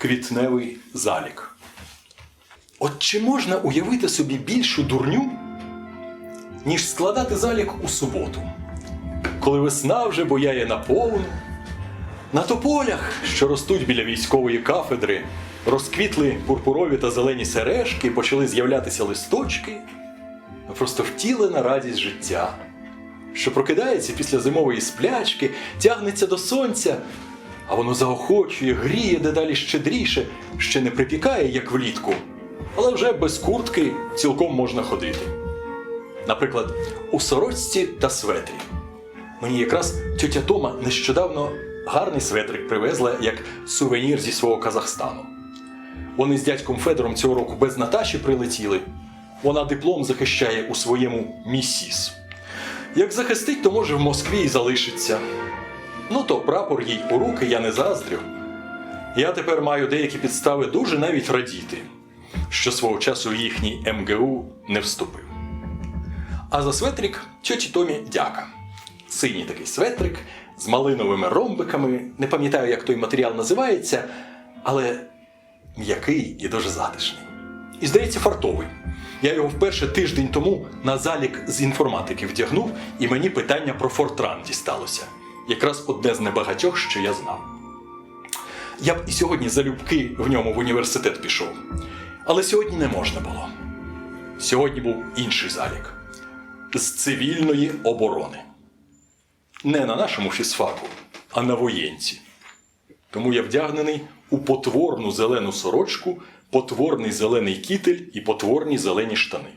квітневий залік. От чи можна уявити собі більшу дурню, ніж складати залік у суботу, коли весна вже бояє наповну, на тополях, що ростуть біля військової кафедри, розквітли пурпурові та зелені сережки, почали з'являтися листочки, просто втілена радість життя, що прокидається після зимової сплячки, тягнеться до сонця, а воно заохочує, гріє дедалі щедріше, ще не припікає, як влітку, але вже без куртки цілком можна ходити. Наприклад, у сорочці та светрі. Мені якраз тьотя Тома нещодавно гарний светрик привезла як сувенір зі свого Казахстану. Вони з дядьком Федором цього року без Наташі прилетіли. Вона диплом захищає у своєму місіс. Як захистить, то може в Москві і залишиться. Ну то прапор їй у руки я не заздрю. Я тепер маю деякі підстави дуже навіть радіти, що свого часу їхній МГУ не вступив. А за светрик тьоті Томі дяка. Синій такий светрик з малиновими ромбиками. Не пам'ятаю, як той матеріал називається, але м'який і дуже затишний. І здається, фартовий. Я його вперше тиждень тому на залік з інформатики вдягнув, і мені питання про Фортран дісталося. Якраз одне з небагатьох, що я знав. Я б і сьогодні залюбки в ньому в університет пішов. Але сьогодні не можна було. Сьогодні був інший залік з цивільної оборони. Не на нашому фізфаку, а на воєнці. Тому я вдягнений у потворну зелену сорочку, потворний зелений кітель і потворні зелені штани.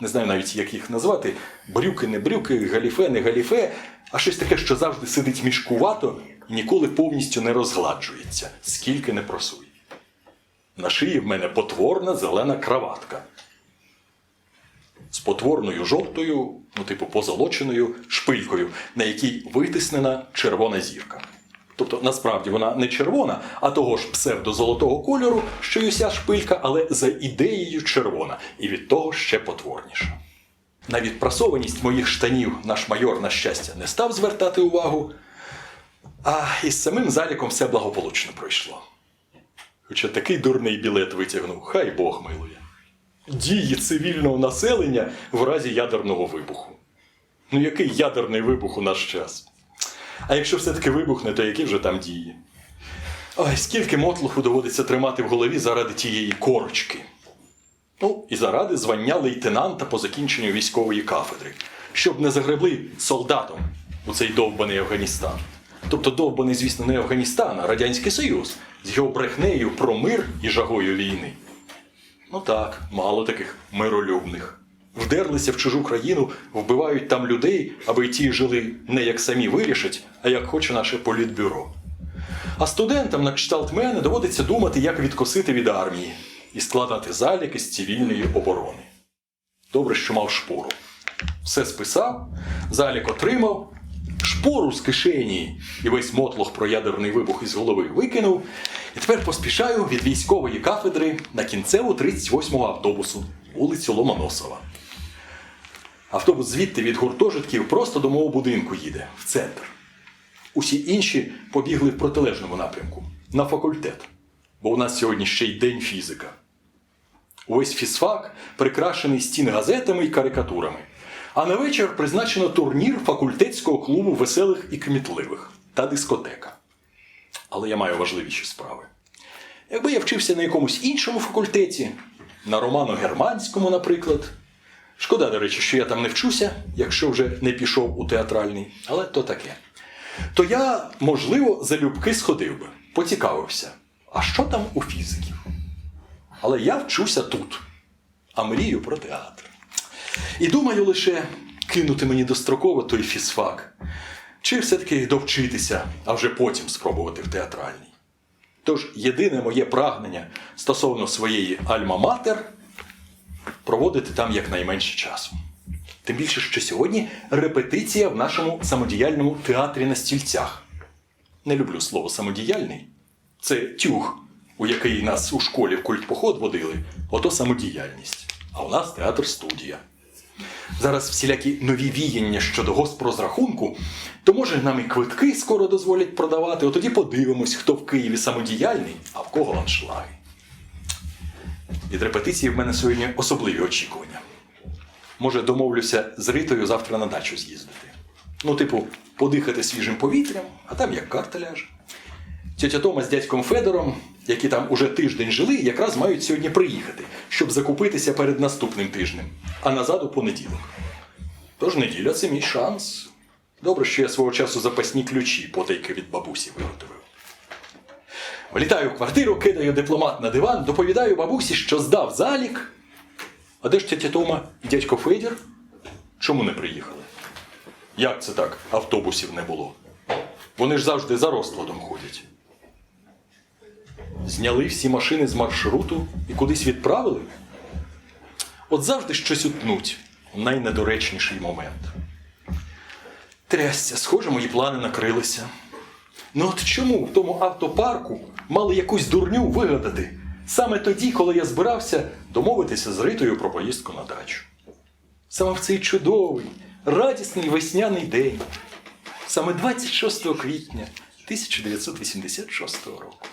Не знаю навіть, як їх назвати: брюки, не брюки, галіфе, не галіфе, а щось таке, що завжди сидить мішкувато і ніколи повністю не розгладжується, скільки не просуй. На шиї в мене потворна зелена краватка з потворною жовтою, ну, типу, позолоченою шпилькою, на якій витиснена червона зірка. Тобто, насправді вона не червона, а того ж псевдозолотого кольору, що й уся шпилька, але за ідеєю червона, і від того ще потворніша. На відпрасованість моїх штанів наш майор, на щастя, не став звертати увагу, а із самим заліком все благополучно пройшло. Хоча такий дурний білет витягнув, хай Бог милує дії цивільного населення в разі ядерного вибуху. Ну, який ядерний вибух у наш час? А якщо все-таки вибухне, то які вже там дії? Ой, скільки мотлуху доводиться тримати в голові заради тієї корочки. Ну, і заради звання лейтенанта по закінченню військової кафедри, щоб не загребли солдатом у цей довбаний Афганістан. Тобто довбаний, звісно, не Афганістан, а Радянський Союз з його брехнею про мир і жагою війни. Ну так, мало таких миролюбних. Вдерлися в чужу країну, вбивають там людей, аби ті жили не як самі вирішать, а як хоче наше політбюро. А студентам на кшталт мене доводиться думати, як відкосити від армії і складати заліки з цивільної оборони. Добре, що мав шпору. Все списав, залік отримав, шпору з кишені і весь мотлох про ядерний вибух із голови викинув. І тепер поспішаю від військової кафедри на кінцеву 38-го автобусу, вулицю Ломоносова. Автобус звідти від гуртожитків просто до мого будинку їде, в центр. Усі інші побігли в протилежному напрямку на факультет, бо у нас сьогодні ще й день фізика. Увесь фізфак прикрашений стін газетами і карикатурами. А на вечір призначено турнір факультетського клубу веселих і кмітливих та дискотека. Але я маю важливіші справи. Якби я вчився на якомусь іншому факультеті, на романо-германському, наприклад. Шкода, до речі, що я там не вчуся, якщо вже не пішов у театральний, але то таке. То я, можливо, залюбки сходив би, поцікавився, а що там у фізиків? Але я вчуся тут, а мрію про театр. І думаю лише кинути мені достроково той фізфак, чи все-таки довчитися, а вже потім спробувати в театральній. Тож єдине моє прагнення стосовно своєї альма-матер проводити там якнайменше часу. Тим більше, що сьогодні репетиція в нашому самодіяльному театрі на стільцях. Не люблю слово самодіяльний. Це тюг, у який нас у школі в культпоход водили, ото самодіяльність. А у нас театр студія. зараз всілякі нові віяння щодо госпрозрахунку, то може нам і квитки скоро дозволять продавати, от тоді подивимось, хто в Києві самодіяльний, а в кого аншлаги. Від репетиції в мене сьогодні особливі очікування. Може, домовлюся з Ритою завтра на дачу з'їздити. Ну, типу, подихати свіжим повітрям, а там як карта ляже. Тетя Тома з дядьком Федором, які там уже тиждень жили, якраз мають сьогодні приїхати, щоб закупитися перед наступним тижнем, а назад у понеділок. Тож неділя це мій шанс. Добре, що я свого часу запасні ключі потайки від бабусі виготовив. Влітаю в квартиру, кидаю дипломат на диван, доповідаю бабусі, що здав залік. А де ж тетя Тома і дядько Федір? Чому не приїхали? Як це так? Автобусів не було. Вони ж завжди за розкладом ходять. Зняли всі машини з маршруту і кудись відправили? От завжди щось утнуть в найнедоречніший момент. Трясся, схоже, мої плани накрилися. Ну от чому в тому автопарку мали якусь дурню вигадати саме тоді, коли я збирався домовитися з Ритою про поїздку на дачу? Саме в цей чудовий, радісний весняний день, саме 26 квітня 1986 року.